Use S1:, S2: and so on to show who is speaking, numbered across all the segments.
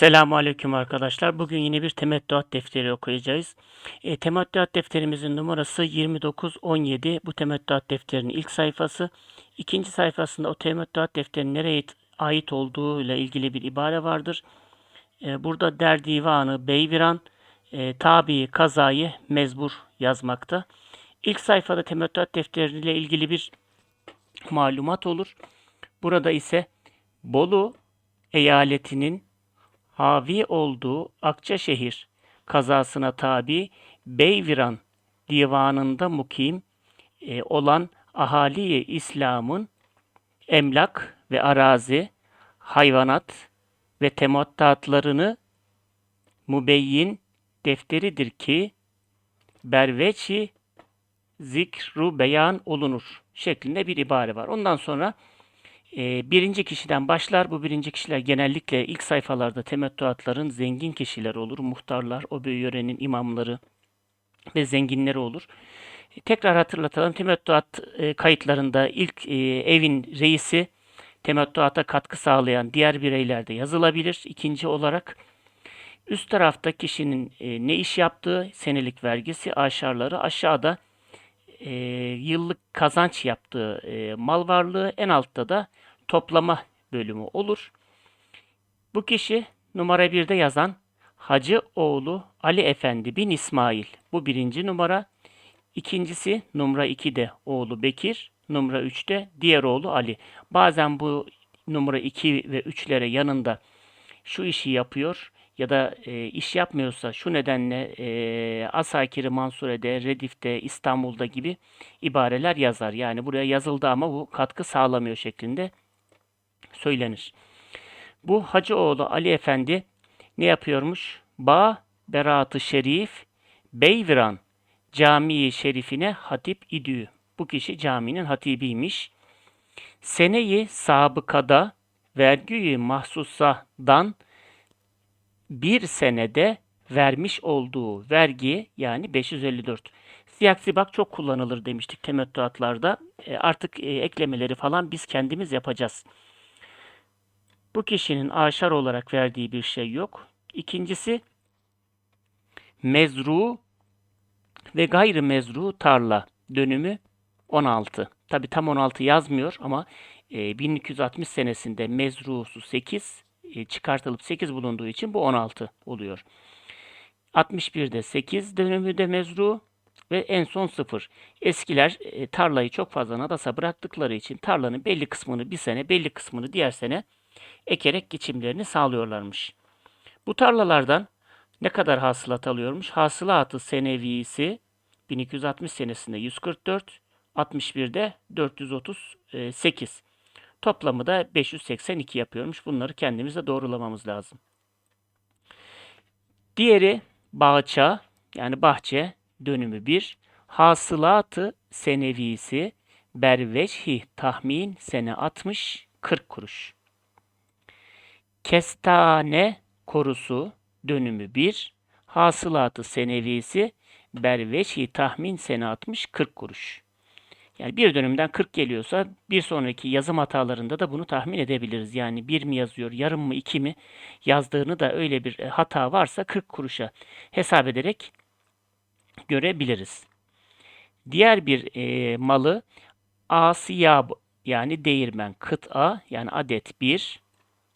S1: Selamun Aleyküm arkadaşlar. Bugün yine bir temettüat defteri okuyacağız. E, temettüat defterimizin numarası 2917. Bu temettüat defterinin ilk sayfası. İkinci sayfasında o temettüat defterinin nereye ait olduğu ile ilgili bir ibare vardır. E, burada der divanı beyviran, e, tabi kazayı mezbur yazmakta. İlk sayfada temettüat defteriyle ilgili bir malumat olur. Burada ise Bolu eyaletinin havi olduğu Akçaşehir kazasına tabi Beyviran divanında mukim e, olan ahali İslam'ın emlak ve arazi, hayvanat ve temattatlarını mübeyyin defteridir ki berveçi zikru beyan olunur şeklinde bir ibare var. Ondan sonra e, birinci kişiden başlar. Bu birinci kişiler genellikle ilk sayfalarda temettüatların zengin kişiler olur. Muhtarlar, o yörenin imamları ve zenginleri olur. E, tekrar hatırlatalım. Temettüat e, kayıtlarında ilk e, evin reisi temettüata katkı sağlayan diğer bireyler de yazılabilir. İkinci olarak üst tarafta kişinin e, ne iş yaptığı, senelik vergisi, aşarları aşağıda e, yıllık kazanç yaptığı e, mal varlığı en altta da toplama bölümü olur. Bu kişi numara 1'de yazan Hacı oğlu Ali Efendi bin İsmail. Bu birinci numara. İkincisi numara 2'de oğlu Bekir. Numara 3'te diğer oğlu Ali. Bazen bu numara 2 ve 3'lere yanında şu işi yapıyor ya da e, iş yapmıyorsa şu nedenle e, Asakir-i Mansure'de, Redif'te, İstanbul'da gibi ibareler yazar. Yani buraya yazıldı ama bu katkı sağlamıyor şeklinde söylenir. Bu Hacıoğlu Ali Efendi ne yapıyormuş? Ba Berat-ı Şerif Beyviran Camii Şerifine hatip idü. Bu kişi caminin hatibiymiş. Seneyi sabıkada vergiyi mahsusadan bir senede vermiş olduğu vergi yani 554. Siyak sibak çok kullanılır demiştik temettüatlarda. E, artık e, eklemeleri falan biz kendimiz yapacağız. Bu kişinin aşar olarak verdiği bir şey yok. İkincisi mezru ve gayrı mezru tarla dönümü 16. Tabi tam 16 yazmıyor ama e, 1260 senesinde mezrusu 8 e, çıkartılıp 8 bulunduğu için bu 16 oluyor. 61'de 8 dönümü de mezru ve en son 0. Eskiler e, tarlayı çok fazla nadasa bıraktıkları için tarlanın belli kısmını bir sene, belli kısmını diğer sene ekerek geçimlerini sağlıyorlarmış. Bu tarlalardan ne kadar hasılat alıyormuş? Hasılatı senevisi 1260 senesinde 144, 61'de 438. Toplamı da 582 yapıyormuş. Bunları kendimize doğrulamamız lazım. Diğeri bahçe yani bahçe dönümü 1. Hasılatı senevisi berveçhi tahmin sene 60 40 kuruş. Kestane korusu dönümü 1. Hasılatı senevisi berveçhi tahmin sene 60 40 kuruş. Yani bir dönümden 40 geliyorsa bir sonraki yazım hatalarında da bunu tahmin edebiliriz. Yani bir mi yazıyor, yarım mı, iki mi yazdığını da öyle bir e, hata varsa 40 kuruşa hesap ederek görebiliriz. Diğer bir e, malı asiyab yani değirmen kıta yani adet 1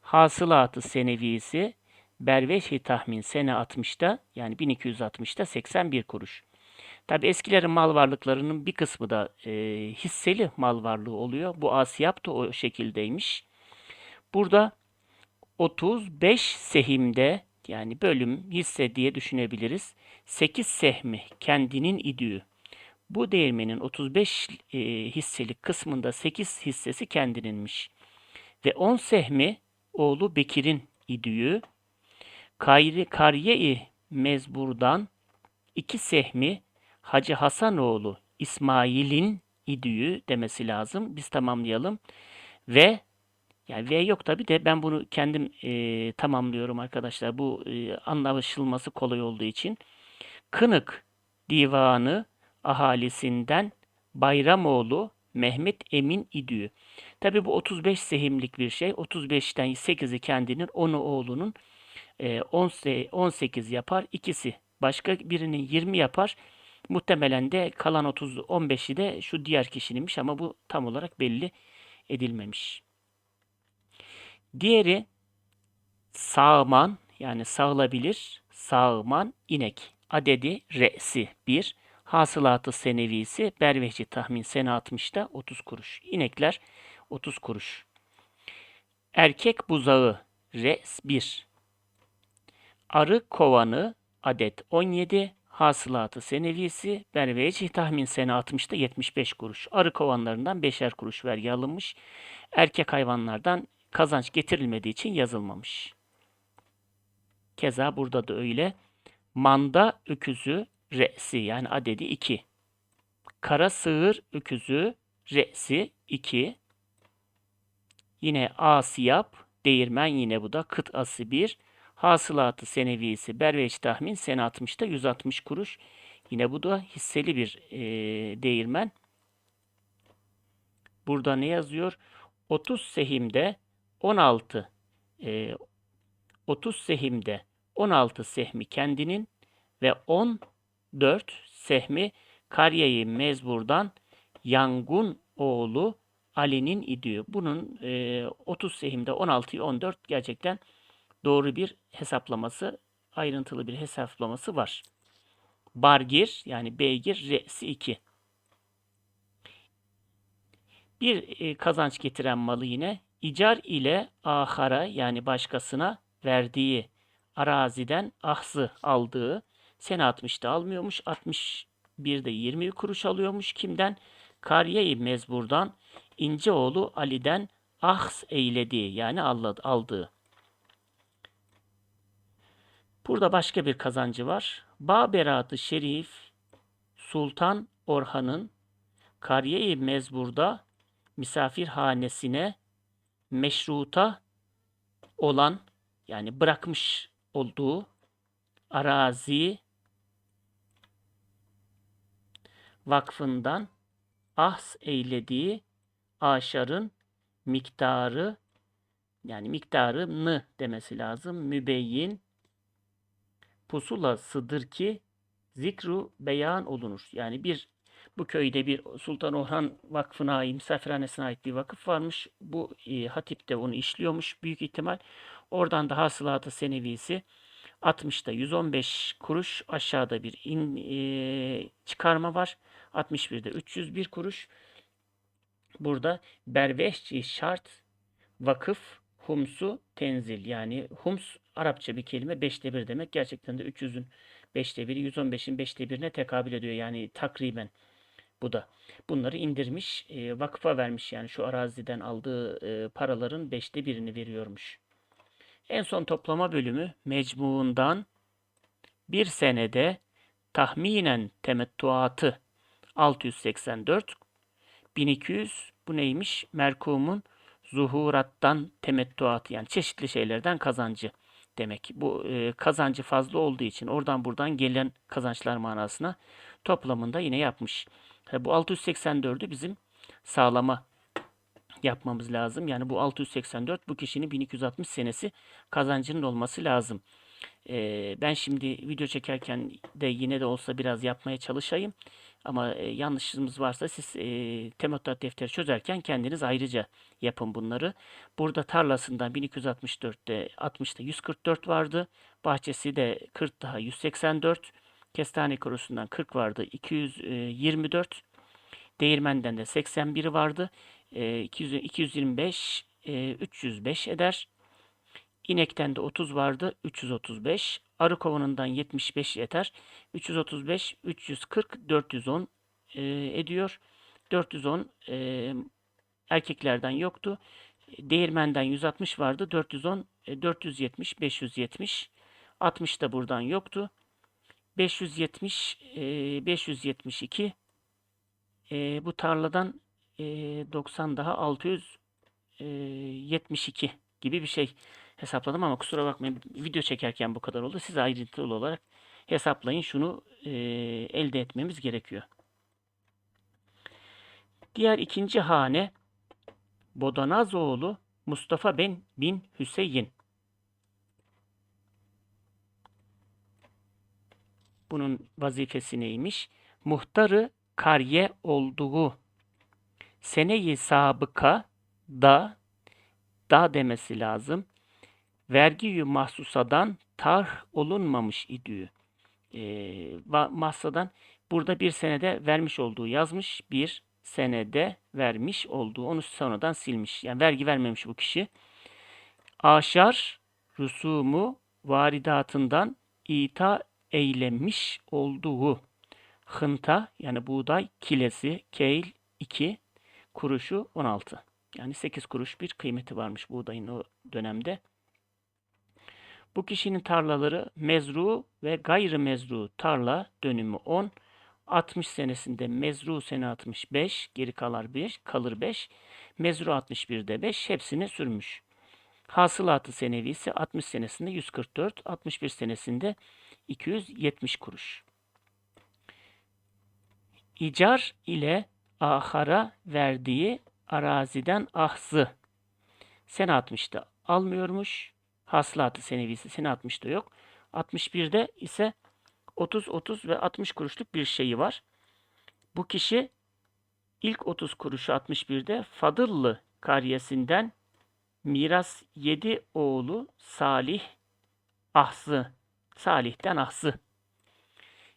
S1: hasılatı senevisi berveşi tahmin sene 60'da yani 1260'da 81 kuruş. Tabi eskilerin mal varlıklarının bir kısmı da e, hisseli mal varlığı oluyor. Bu Asiyap da o şekildeymiş. Burada 35 sehimde yani bölüm hisse diye düşünebiliriz. 8 sehmi kendinin idüğü. Bu değirmenin 35 e, hisselik kısmında 8 hissesi kendininmiş. Ve 10 sehmi oğlu Bekir'in idüğü. Kayri Kariye-i Mezbur'dan 2 sehmi Hacı Hasanoğlu İsmail'in idüğü demesi lazım. Biz tamamlayalım. Ve yani V yok tabi de ben bunu kendim e, tamamlıyorum arkadaşlar. Bu e, anlaşılması kolay olduğu için. Kınık divanı ahalisinden Bayramoğlu Mehmet Emin İdüğü. Tabi bu 35 sehimlik bir şey. 35'ten 8'i kendinin, 10'u oğlunun. e, 10 se- 18 yapar. İkisi başka birinin 20 yapar. Muhtemelen de kalan 30 15'i de şu diğer kişininmiş ama bu tam olarak belli edilmemiş. Diğeri sağman yani sağılabilir sağman inek. Adedi re'si 1. Hasılatı senevisi bervehçi tahmin sene 60'da 30 kuruş. İnekler 30 kuruş. Erkek buzağı res 1. Arı kovanı adet 17. Hasılatı senevisi bervehçi tahmin sene 60'da 75 kuruş. Arı kovanlarından 5'er kuruş vergi alınmış. Erkek hayvanlardan kazanç getirilmediği için yazılmamış. Keza burada da öyle. Manda öküzü re'si yani adedi 2. Kara sığır öküzü re'si 2. Yine asiyap değirmen yine bu da kıtası 1. Hasılatı senevisi berveç tahmin sene 60'da 160 kuruş. Yine bu da hisseli bir e, değirmen. Burada ne yazıyor? 30 sehimde 16 e, 30 sehimde 16 sehmi kendinin ve 14 sehmi Kariye-i Mezbur'dan Yangun oğlu Ali'nin idiyor. Bunun e, 30 sehimde 16'yı 14 gerçekten doğru bir hesaplaması, ayrıntılı bir hesaplaması var. Bargir yani beygir re'si 2. Bir e, kazanç getiren malı yine icar ile ahara yani başkasına verdiği araziden ahzı aldığı sene 60'da almıyormuş. 61'de 20 kuruş alıyormuş. Kimden? Kariye-i Mezbur'dan İnceoğlu Ali'den ahs eylediği yani aldı- aldığı. Burada başka bir kazancı var. Baberat-ı Şerif Sultan Orhan'ın Kariye-i Mezbur'da misafirhanesine meşruta olan yani bırakmış olduğu arazi vakfından ahs eylediği aşarın miktarı yani miktarını demesi lazım. Mübeyyin pusulasıdır ki zikru beyan olunur. Yani bir bu köyde bir Sultan Orhan Vakfı'na misafirhanesine ait bir vakıf varmış. Bu e, hatip de onu işliyormuş büyük ihtimal. Oradan da hasılatı senevisi 60'da 115 kuruş aşağıda bir in, e, çıkarma var. 61'de 301 kuruş. Burada bervehçi şart vakıf humsu tenzil yani hums Arapça bir kelime beşte bir demek. Gerçekten de 300'ün beşte biri 115'in beşte birine tekabül ediyor. Yani takriben bu da. Bunları indirmiş, e, vakfa vermiş yani şu araziden aldığı e, paraların beşte birini veriyormuş. En son toplama bölümü mecmuundan bir senede tahminen temettuatı 684 1200 bu neymiş? Merkumun zuhurattan temettuatı yani çeşitli şeylerden kazancı demek. Bu e, kazancı fazla olduğu için oradan buradan gelen kazançlar manasına toplamında yine yapmış. Ha, bu 684'ü bizim sağlama yapmamız lazım. Yani bu 684 bu kişinin 1260 senesi kazancının olması lazım. Ee, ben şimdi video çekerken de yine de olsa biraz yapmaya çalışayım. Ama e, yanlışımız varsa siz e, temettüat defteri çözerken kendiniz ayrıca yapın bunları. Burada tarlasından 1264'te 60'ta 144 vardı. Bahçesi de 40 daha 184. Kestane kurusundan 40 vardı 224. Değirmenden de 81'i vardı. E, 200, 225 e, 305 eder. İnekten de 30 vardı 335. Arı kovanından 75 yeter. 335, 340, 410 e, ediyor. 410 e, erkeklerden yoktu. Değirmenden 160 vardı. 410, e, 470, 570. 60 da buradan yoktu. 570, e, 572. E, bu tarladan e, 90 daha 672 gibi bir şey hesapladım ama kusura bakmayın video çekerken bu kadar oldu. Siz ayrıntılı olarak hesaplayın. Şunu e, elde etmemiz gerekiyor. Diğer ikinci hane Bodanazoğlu Mustafa ben bin Hüseyin. Bunun vazifesi neymiş? Muhtarı kariye olduğu seneyi sabıka da da demesi lazım. Vergiyü mahsusadan tarh olunmamış idi. Ee, va- mahsadan burada bir senede vermiş olduğu yazmış. Bir senede vermiş olduğu onu sonradan silmiş. Yani vergi vermemiş bu kişi. Aşar rusumu varidatından ita eylemiş olduğu hınta yani buğday kilesi keyl 2 kuruşu 16. Yani 8 kuruş bir kıymeti varmış buğdayın o dönemde. Bu kişinin tarlaları mezru ve gayrı mezru tarla dönümü 10. 60 senesinde mezru sene 65, geri kalır 1, kalır 5. Mezru 61'de 5 hepsini sürmüş. Hasılatı senevisi 60 senesinde 144, 61 senesinde 270 kuruş. İcar ile ahara verdiği araziden ahzı sene 60'da almıyormuş. Hasılatı senevisi sene 60'da yok. 61'de ise 30, 30 ve 60 kuruşluk bir şeyi var. Bu kişi ilk 30 kuruşu 61'de Fadıllı kariyesinden miras 7 oğlu Salih Ahsı. Salih'ten Ahsı.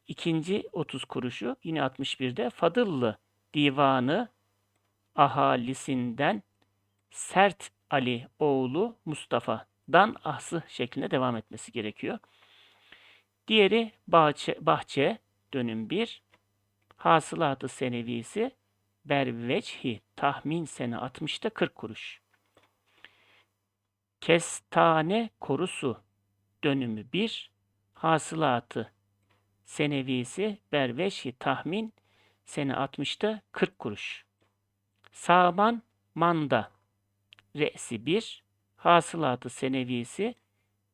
S1: İkinci 30 kuruşu yine 61'de Fadıllı divanı ahalisinden Sert Ali oğlu Mustafa'dan ahsı şeklinde devam etmesi gerekiyor. Diğeri bahçe, bahçe dönüm 1. Hasılatı senevisi berveçhi tahmin sene 60'ta 40 kuruş. Kestane korusu dönümü 1. Hasılatı senevisi berveçhi tahmin sene 60'ta 40 kuruş. Saman manda re'si 1. Hasılatı senevisi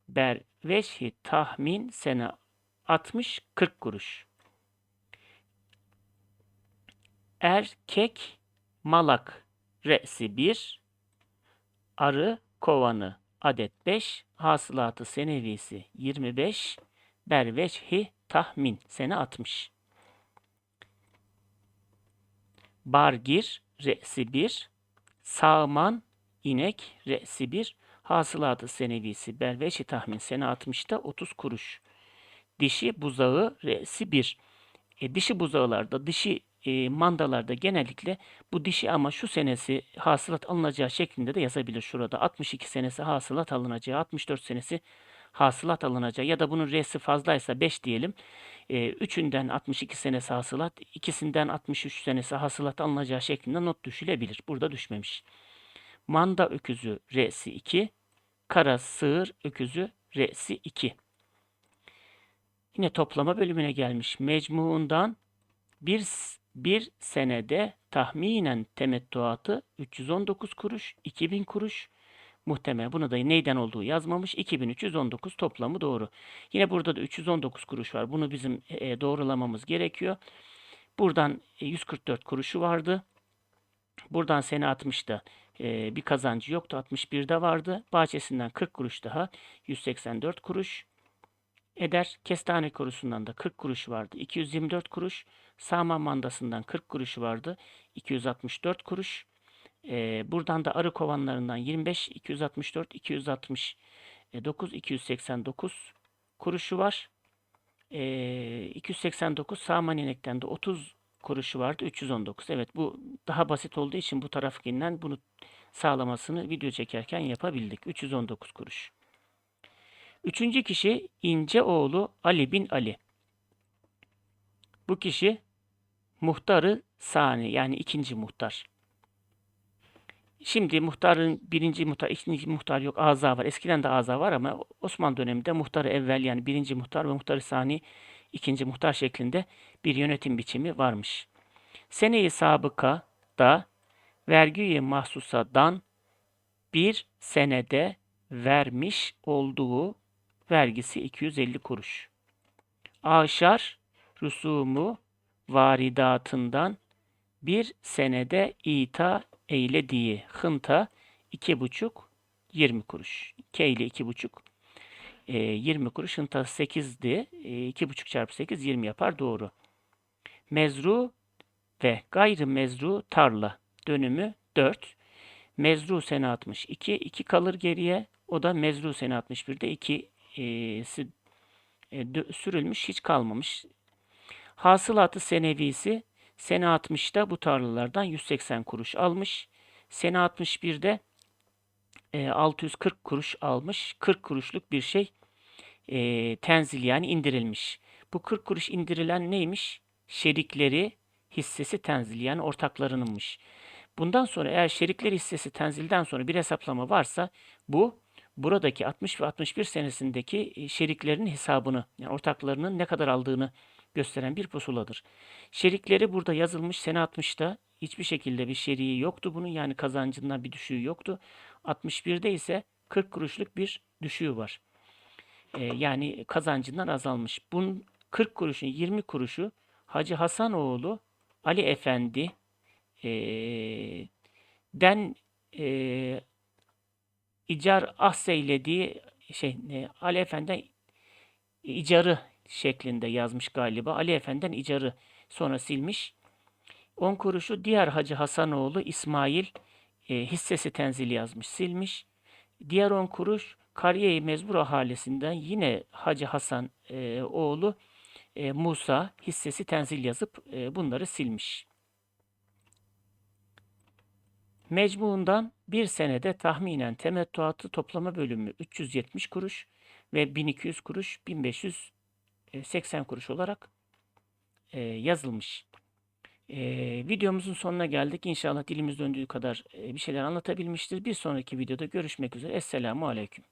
S1: berveçhi tahmin sene 60 40 kuruş. Erkek malak re'si 1. Arı kovanı adet 5. Hasılatı senevisi 25. Berveçhi tahmin sene 60. Bargir re'si 1. Sağman inek re'si 1. Hasılatı senevisi berveçi tahmin sene 60'ta 30 kuruş. Dişi buzağı re'si 1. E, dişi buzağılarda, dişi e, mandalarda genellikle bu dişi ama şu senesi hasılat alınacağı şeklinde de yazabilir şurada. 62 senesi hasılat alınacağı, 64 senesi hasılat alınacağı ya da bunun R'si fazlaysa 5 diyelim. E, üçünden 62 senesi hasılat, ikisinden 63 senesi hasılat alınacağı şeklinde not düşülebilir. Burada düşmemiş. Manda öküzü R'si 2, kara sığır öküzü R'si 2. Yine toplama bölümüne gelmiş. Mecmuundan bir, bir senede tahminen temettuatı 319 kuruş, 2000 kuruş, muhtemel. Bunu da neyden olduğu yazmamış. 2319 toplamı doğru. Yine burada da 319 kuruş var. Bunu bizim e, doğrulamamız gerekiyor. Buradan e, 144 kuruşu vardı. Buradan sene 60'da e, bir kazancı yoktu. 61'de vardı. Bahçesinden 40 kuruş daha 184 kuruş eder. Kestane kurusundan da 40 kuruş vardı. 224 kuruş. Sağman mandasından 40 kuruş vardı. 264 kuruş. E, buradan da arı kovanlarından 25, 264, 269, 289 kuruşu var. E, 289 sağman inekten de 30 kuruşu vardı. 319. Evet bu daha basit olduğu için bu tarafkinden bunu sağlamasını video çekerken yapabildik. 319 kuruş. Üçüncü kişi İnce oğlu Ali bin Ali. Bu kişi muhtarı sani yani ikinci muhtar. Şimdi muhtarın birinci muhtar, ikinci muhtar yok, aza var. Eskiden de aza var ama Osmanlı döneminde muhtarı evvel yani birinci muhtar ve muhtarı sani ikinci muhtar şeklinde bir yönetim biçimi varmış. Seneyi sabıka da vergiyi mahsusadan bir senede vermiş olduğu vergisi 250 kuruş. Aşar rusumu varidatından bir senede ita eylediği hınta iki buçuk 20 kuruş. K ile iki buçuk e, 20 kuruş. Hıntası 8'di. E, 2,5 çarpı 8 20 yapar. Doğru. Mezru ve gayrimezru tarla dönümü 4. Mezru sene 62. 2 kalır geriye. O da mezru sene 61'de 2 e, sürülmüş hiç kalmamış. Hasılatı senevisi sene 60'da bu tarlalardan 180 kuruş almış. Sene 61'de e, 640 kuruş almış. 40 kuruşluk bir şey e, tenzil yani indirilmiş. Bu 40 kuruş indirilen neymiş? Şerikleri hissesi tenzil yani ortaklarınınmış. Bundan sonra eğer şerikleri hissesi tenzilden sonra bir hesaplama varsa bu buradaki 60 ve 61 senesindeki e, şeriklerin hesabını yani ortaklarının ne kadar aldığını gösteren bir pusuladır. Şerikleri burada yazılmış sene 60'ta hiçbir şekilde bir şeriği yoktu bunun yani kazancından bir düşüğü yoktu. 61'de ise 40 kuruşluk bir düşüğü var. Ee, yani kazancından azalmış. Bunun 40 kuruşun 20 kuruşu Hacı Hasanoğlu Ali Efendi eee, den eee icar ahseylediği şey e, Ali Efendi'den icarı şeklinde yazmış galiba. Ali Efendi'den icarı sonra silmiş. 10 kuruşu diğer Hacı Hasanoğlu İsmail e, hissesi tenzili yazmış silmiş. Diğer 10 kuruş Kariye-i Mezbur ahalisinden yine Hacı Hasan e, oğlu e, Musa hissesi tenzil yazıp e, bunları silmiş. Mecmuundan bir senede tahminen temettuatı toplama bölümü 370 kuruş ve 1200 kuruş 1580 kuruş olarak e, yazılmış. E, videomuzun sonuna geldik. İnşallah dilimiz döndüğü kadar e, bir şeyler anlatabilmiştir. Bir sonraki videoda görüşmek üzere. Esselamu Aleyküm.